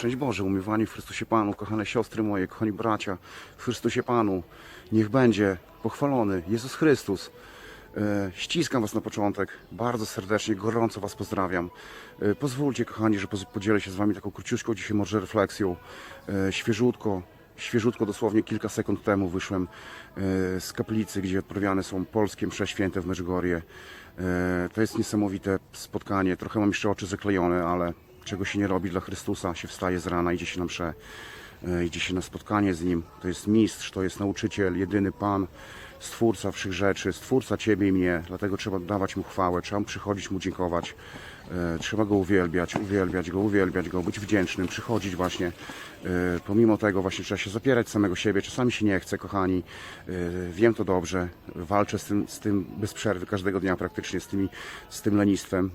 Szczęść Boże, umiłowani w Chrystusie Panu, kochane siostry moje, kochani bracia, w Chrystusie Panu, niech będzie pochwalony Jezus Chrystus. E, Ściskam Was na początek, bardzo serdecznie, gorąco Was pozdrawiam. E, Pozwólcie, kochani, że podzielę się z Wami taką króciutką dzisiaj może refleksją, e, świeżutko, świeżutko, dosłownie kilka sekund temu wyszłem z kaplicy, gdzie odprawiane są polskie msze święte w Medjugorje. E, To jest niesamowite spotkanie, trochę mam jeszcze oczy zaklejone, ale czego się nie robi dla Chrystusa, się wstaje z rana, idzie się na msze, e, idzie się na spotkanie z Nim. To jest mistrz, to jest nauczyciel, jedyny Pan, Stwórca wszech rzeczy, Stwórca Ciebie i mnie, dlatego trzeba dawać Mu chwałę, trzeba przychodzić Mu dziękować, e, trzeba Go uwielbiać, uwielbiać Go, uwielbiać Go, być wdzięcznym, przychodzić właśnie, e, pomimo tego właśnie trzeba się zapierać samego siebie, czasami się nie chce, kochani, wiem to dobrze, walczę z tym, z tym bez przerwy, każdego dnia praktycznie, z, tymi, z tym lenistwem,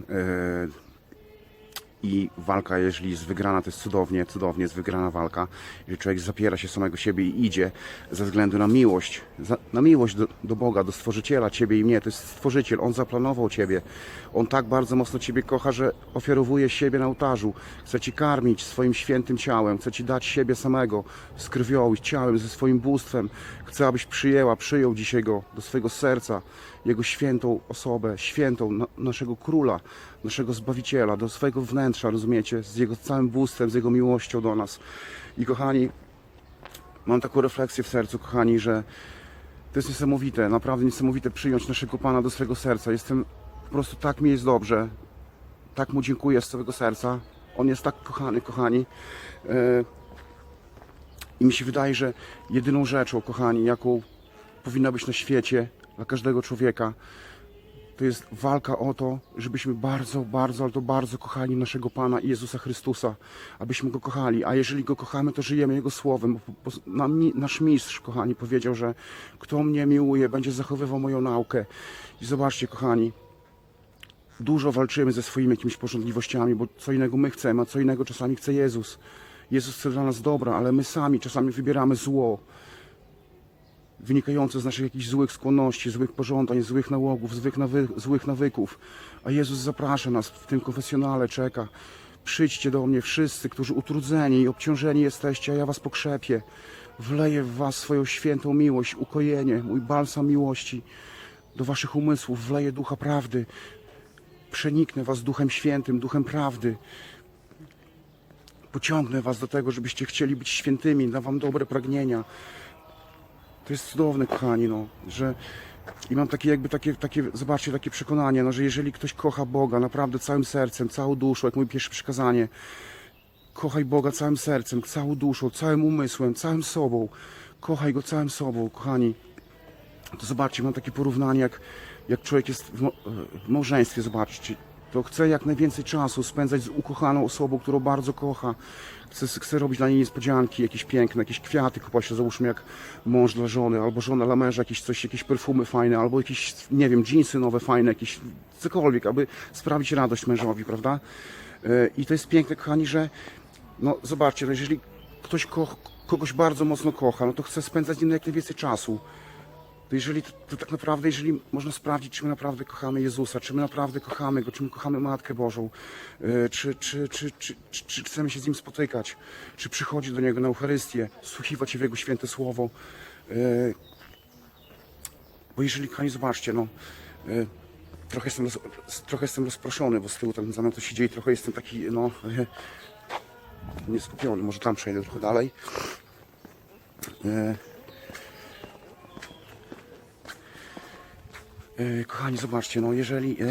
i walka, jeżeli jest wygrana, to jest cudownie, cudownie jest wygrana walka. Jeżeli człowiek zapiera się samego siebie i idzie ze względu na miłość, za, na miłość do, do Boga, do Stworzyciela, Ciebie i mnie, to jest Stworzyciel, On zaplanował Ciebie. On tak bardzo mocno Ciebie kocha, że ofiarowuje siebie na ołtarzu. Chce Ci karmić swoim świętym ciałem, chce Ci dać siebie samego z krwią i ciałem, ze swoim bóstwem. Chce, abyś przyjęła, przyjął dzisiaj Go do swojego serca, Jego świętą osobę, świętą na, naszego Króla, naszego Zbawiciela, do swojego wnętrza, rozumiecie, z Jego całym bóstwem, z Jego miłością do nas. I kochani, mam taką refleksję w sercu, kochani, że to jest niesamowite, naprawdę niesamowite przyjąć naszego Pana do swojego serca. Jestem, po prostu tak mi jest dobrze, tak Mu dziękuję z całego serca. On jest tak kochany, kochani. E, I mi się wydaje, że jedyną rzeczą, kochani, jaką powinna być na świecie dla każdego człowieka, to jest walka o to, żebyśmy bardzo, bardzo, ale to bardzo kochali naszego Pana Jezusa Chrystusa, abyśmy Go kochali. A jeżeli Go kochamy, to żyjemy Jego Słowem. Bo, nam, nasz mistrz, kochani, powiedział, że kto mnie miłuje, będzie zachowywał moją naukę. I zobaczcie, kochani, dużo walczymy ze swoimi jakimiś porządliwościami, bo co innego my chcemy, a co innego czasami chce Jezus. Jezus chce dla nas dobra, ale my sami czasami wybieramy zło wynikające z naszych jakichś złych skłonności, złych pożądań, złych nałogów, złych, nawy, złych nawyków. A Jezus zaprasza nas w tym konfesjonale, czeka. Przyjdźcie do mnie wszyscy, którzy utrudzeni i obciążeni jesteście, a ja was pokrzepię. Wleję w was swoją świętą miłość, ukojenie, mój balsam miłości. Do waszych umysłów wleję ducha prawdy. Przeniknę was duchem świętym, duchem prawdy. Pociągnę was do tego, żebyście chcieli być świętymi, da wam dobre pragnienia. To jest cudowne, kochani, no, że i mam takie jakby takie, takie, zobaczcie, takie przekonanie, no, że jeżeli ktoś kocha Boga naprawdę całym sercem, całą duszą, jak mój pierwsze przykazanie, kochaj Boga całym sercem, całą duszą, całym umysłem, całym sobą, kochaj Go całym sobą, kochani, to zobaczcie, mam takie porównanie, jak, jak człowiek jest w, w małżeństwie, zobaczcie, to chce jak najwięcej czasu spędzać z ukochaną osobą, którą bardzo kocha. Chce, chce robić dla niej niespodzianki, jakieś piękne, jakieś kwiaty kupować, załóżmy jak mąż dla żony, albo żona dla męża, jakieś coś, jakieś perfumy fajne, albo jakieś, nie wiem, dżinsy nowe fajne, jakieś cokolwiek, aby sprawić radość mężowi, prawda? E, I to jest piękne, kochani, że no zobaczcie, no jeżeli ktoś ko- kogoś bardzo mocno kocha, no to chce spędzać z nim jak najwięcej czasu to jeżeli to, to tak naprawdę, jeżeli można sprawdzić, czy my naprawdę kochamy Jezusa, czy my naprawdę kochamy Go, czy my kochamy Matkę Bożą, e, czy, czy, czy, czy, czy, czy chcemy się z Nim spotykać, czy przychodzić do Niego na Eucharystię, słuchiwać się w Jego święte Słowo. E, Bo jeżeli, kochani, zobaczcie, no, e, trochę jestem, roz, trochę jestem rozproszony, bo z tyłu tam za mną to się dzieje, trochę jestem taki, no, nieskupiony, może tam przejdę trochę dalej. E, E, Kochani, zobaczcie, no jeżeli e,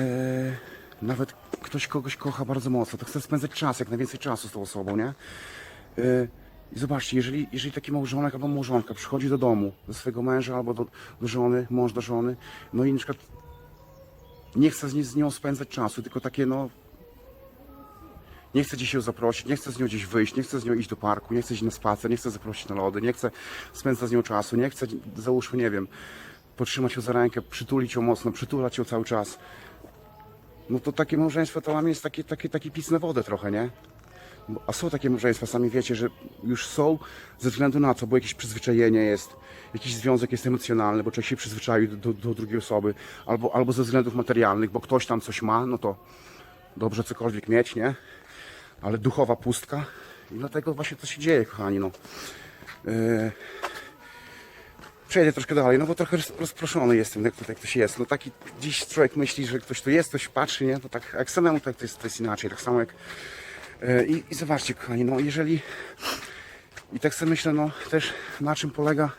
nawet ktoś kogoś kocha bardzo mocno, to chce spędzać czas, jak najwięcej czasu z tą osobą, nie? E, I zobaczcie, jeżeli, jeżeli taki małżonek albo małżonka przychodzi do domu, do swojego męża albo do, do żony, mąż do żony, no i na przykład nie chce z, z nią spędzać czasu, tylko takie no nie chce dzisiaj ją zaprosić, nie chce z nią gdzieś wyjść, nie chce z nią iść do parku, nie chce iść na spacer, nie chce zaprosić na lody, nie chce spędzać z nią czasu, nie chce, załóżmy, nie wiem, potrzymać ją za rękę, przytulić ją mocno, przytulać ją cały czas. No to takie małżeństwo to dla mnie jest takie, takie, taki pic na wodę trochę, nie? A są takie małżeństwa, sami wiecie, że już są ze względu na co, bo jakieś przyzwyczajenie jest, jakiś związek jest emocjonalny, bo człowiek się przyzwyczaił do, do, do drugiej osoby, albo, albo ze względów materialnych, bo ktoś tam coś ma, no to dobrze cokolwiek mieć, nie? Ale duchowa pustka I dlatego właśnie to się dzieje, kochani, no. E, Przejdę troszkę dalej, no bo trochę roz- rozproszony jestem, jak to się jest. No taki dziś człowiek myśli, że ktoś tu jest, ktoś patrzy, nie? To tak jak samemu tak to jest, to jest inaczej, tak samo jak... E, I, I zobaczcie, kochani, no jeżeli... I tak sobie myślę, no też na czym polega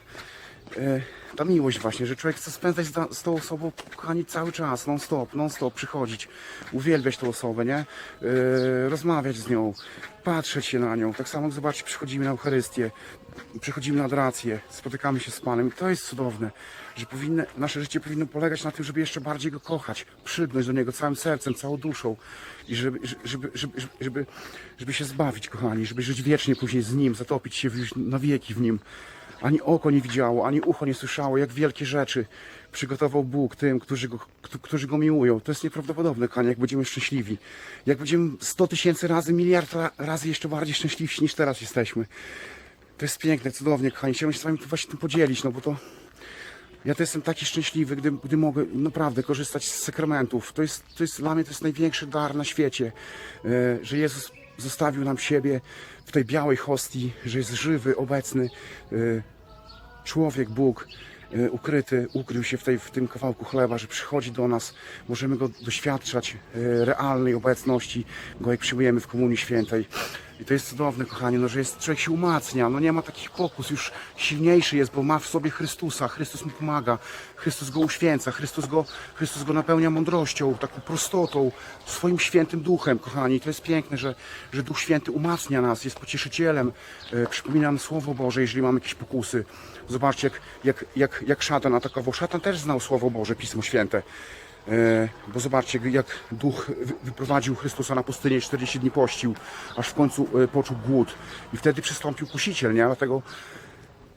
ta miłość właśnie, że człowiek chce spędzać z, tą osobą, kochani, cały czas, non stop, non stop, przychodzić, uwielbiać tą osobę, nie? E, rozmawiać z nią, patrzeć się na nią. Tak samo, zobaczcie, przychodzimy na Eucharystię, przychodzimy na adorację, spotykamy się z Panem i to jest cudowne, że powinne, nasze życie powinno polegać na tym, żeby jeszcze bardziej Go kochać, przygnąć do Niego całym sercem, całą duszą i żeby, żeby, żeby, żeby, żeby, się zbawić, kochani, żeby żyć wiecznie później z Nim, zatopić się już na wieki w Nim. Ani oko nie widziało, ani ucho nie słyszało, jak wielkie rzeczy przygotował Bóg tym, którzy go, któ- którzy go miłują. To jest nieprawdopodobne, kochani, jak będziemy szczęśliwi. Jak będziemy 100 tysięcy razy, miliard ra- razy jeszcze bardziej szczęśliwsi niż teraz jesteśmy. To jest piękne, cudownie, kochani. Chciałem się z wami właśnie tym podzielić, no bo to... Ja to jestem taki szczęśliwy, gdy, gdy mogę naprawdę korzystać z sakramentów. To jest, to jest dla mnie to jest największy dar na świecie, e, że Jezus zostawił nam siebie w tej białej hostii, że jest żywy, obecny. e, człowiek, Bóg e, ukryty, ukrył się w, tej, w tym kawałku chleba, że przychodzi do nas, możemy go doświadczać e, realnej obecności, go jak przyjmujemy w Komunii Świętej. I to jest cudowne, kochani, no, że jest, człowiek się umacnia, no nie ma takich pokus, już silniejszy jest, bo ma w sobie Chrystusa, Chrystus mu pomaga, Chrystus go uświęca, Chrystus go, Chrystus go napełnia mądrością, taką prostotą, swoim świętym duchem, kochani. To jest piękne, że, że Duch Święty umacnia nas, jest pocieszycielem, e, przypomina nam Słowo Boże, jeżeli mamy jakieś pokusy. Zobaczcie, jak, jak, jak, jak szatan atakował. Szatan też znał Słowo Boże, Pismo Święte. E, Bo zobaczcie, jak duch wy- wyprowadził Chrystusa na pustynię, 40 dni pościł, aż w końcu e, poczuł głód. I wtedy przystąpił kusiciel, nie? Dlatego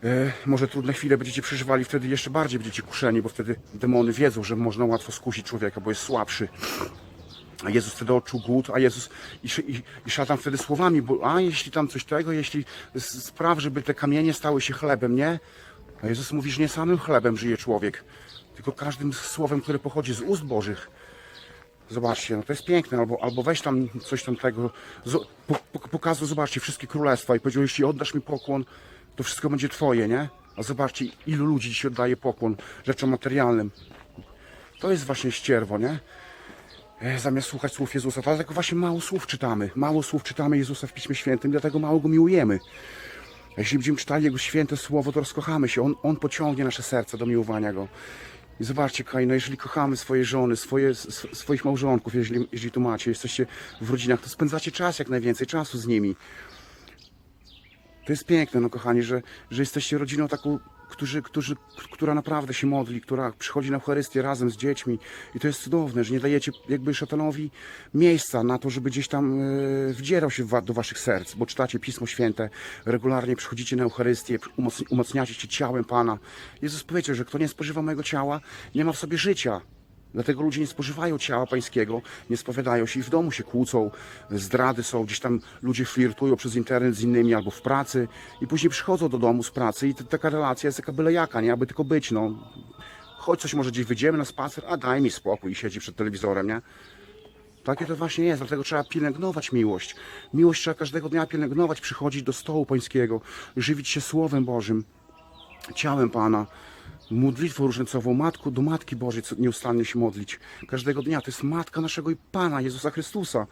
e, może trudne chwile będziecie przeżywali, wtedy jeszcze bardziej będziecie kuszeni, bo wtedy demony wiedzą, że można łatwo skusić człowieka, bo jest słabszy. A Jezus wtedy odczuł głód, a Jezus i, i, i szatan wtedy słowami, bo a jeśli tam coś tego, jeśli spraw, żeby te kamienie stały się chlebem, nie? A Jezus mówi, że nie samym chlebem żyje człowiek, tylko każdym słowem, które pochodzi z ust Bożych. Zobaczcie, no to jest piękne, albo, albo weź tam coś tam tego, zo- po, po, pokazuj, zobaczcie, wszystkie królestwa i powiedział, jeśli oddasz mi pokłon, to wszystko będzie twoje, nie? A zobaczcie, ilu ludzi dzisiaj oddaje pokłon rzeczom materialnym. To jest właśnie ścierwo, nie? E, zamiast słuchać słów Jezusa. Dlatego właśnie mało słów czytamy. Mało słów czytamy Jezusa w Piśmie Świętym, dlatego mało Go miłujemy. Jeśli będziemy czytali Jego święte słowo, to rozkochamy się. On, on pociągnie nasze serce do miłowania Go. I zobaczcie, kochani, no jeżeli kochamy swoje żony, swoje, swoich małżonków, jeżeli, jeżeli tu macie, jesteście w rodzinach, to spędzacie czas, jak najwięcej czasu z nimi. To jest piękne, no kochani, że, że jesteście rodziną taką, którzy, którzy, która naprawdę się modli, która przychodzi na Eucharystię razem z dziećmi. I to jest cudowne, że nie dajecie jakby szatanowi miejsca na to, żeby gdzieś tam e, wdzierał się do waszych serc, bo czytacie Pismo Święte, regularnie przychodzicie na Eucharystię, umoc- umacniacie się ciałem Pana. Jezus powiedział, że kto nie spożywa mojego ciała, nie ma w sobie życia. Dlatego ludzie nie spożywają ciała pańskiego, nie spowiadają się i w domu się kłócą, zdrady są, gdzieś tam ludzie flirtują przez internet z innymi albo w pracy i później przychodzą do domu z pracy i taka relacja jest taka byle jaka, nie? Aby tylko być, no. Chodź coś może gdzieś wyjdziemy na spacer, a daj mi spokój i siedzi przed telewizorem, nie? Takie to właśnie jest, dlatego trzeba pielęgnować miłość. Miłość trzeba każdego dnia pielęgnować, przychodzić do stołu pańskiego, żywić się Słowem Bożym, ciałem Pana, modlitwą różnicową, Matką do Matki Bożej nieustannie się modlić. Każdego dnia. To jest Matka naszego Pana, Jezusa Chrystusa.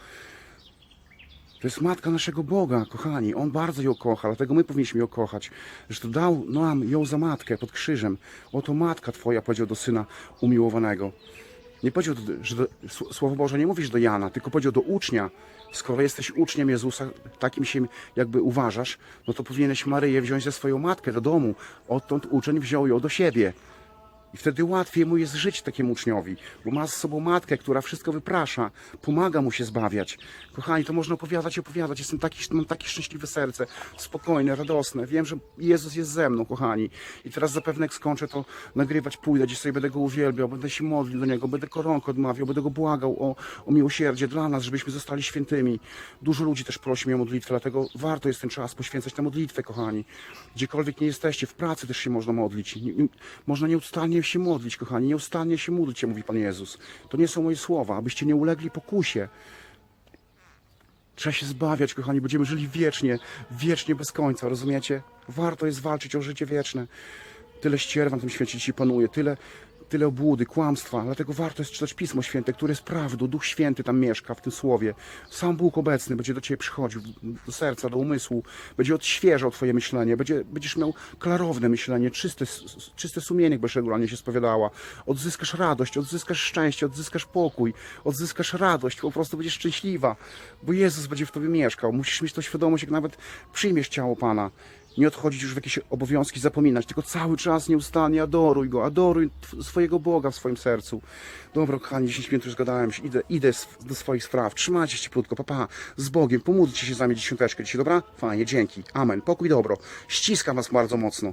To jest Matka naszego Boga, kochani. On bardzo ją kocha, dlatego my powinniśmy ją kochać. To dał nam ją za Matkę pod krzyżem. Oto Matka Twoja, powiedział do Syna umiłowanego. Nie powiedział, że do, Sł- Słowo Boże nie mówisz do Jana, tylko powiedział do ucznia. Skoro jesteś uczniem Jezusa, takim się jakby uważasz, no to powinieneś Maryję wziąć ze swoją matkę do domu. Odtąd uczeń wziął ją do siebie. I wtedy łatwiej mu jest żyć takiemu uczniowi, bo ma z sobą matkę, która wszystko wyprasza, pomaga mu się zbawiać. Kochani, to można opowiadać i opowiadać. Jestem taki, mam takie szczęśliwe serce, spokojne, radosne. Wiem, że Jezus jest ze mną, kochani. I teraz zapewne jak skończę to nagrywać, pójdę gdzieś sobie, będę Go uwielbiał, będę się modlił do Niego, będę koronkę odmawiał, będę Go błagał o, o miłosierdzie dla nas, żebyśmy zostali świętymi. Dużo ludzi też prosi mnie o modlitwę, dlatego warto jest ten czas poświęcać na modlitwę, kochani. Gdziekolwiek nie jesteście, w pracy też się można modlić. Można nieustannie się modlić, kochani, nieustannie się módlcie, mówi Pan Jezus. To nie są moje słowa, abyście nie ulegli pokusie. Trzeba się zbawiać, kochani, będziemy żyli wiecznie, wiecznie bez końca, rozumiecie? Warto jest walczyć o życie wieczne. Tyle ścierwa na tym świecie dzisiaj panuje, tyle, tyle obłudy, kłamstwa. Dlatego warto jest czytać Pismo Święte, które jest prawdą. Duch Święty tam mieszka w tym słowie. Sam Bóg obecny będzie do ciebie przychodził, do serca, do umysłu. Będzie odświeżał twoje myślenie. Będzie, będziesz miał klarowne myślenie, czyste, czyste sumienie, będziesz regularnie się spowiadała. Odzyskasz radość, odzyskasz szczęście, odzyskasz pokój, odzyskasz radość. Po prostu będziesz szczęśliwa, bo Jezus będzie w tobie mieszkał. Musisz mieć tą świadomość, jak nawet przyjmiesz ciało Pana nie odchodzić już w jakieś obowiązki, zapominać, tylko cały czas nieustannie adoruj Go, adoruj swojego Boga w swoim sercu. Dobra, kochani, 10 minut już zgadałem się, idę, idę do swoich spraw, trzymajcie się cieplutko, papa, z Bogiem, pomódlcie się za mnie dziesiąteczkę dzisiaj, dobra? Fajnie, dzięki, amen, pokój, dobro, ściskam Was bardzo mocno.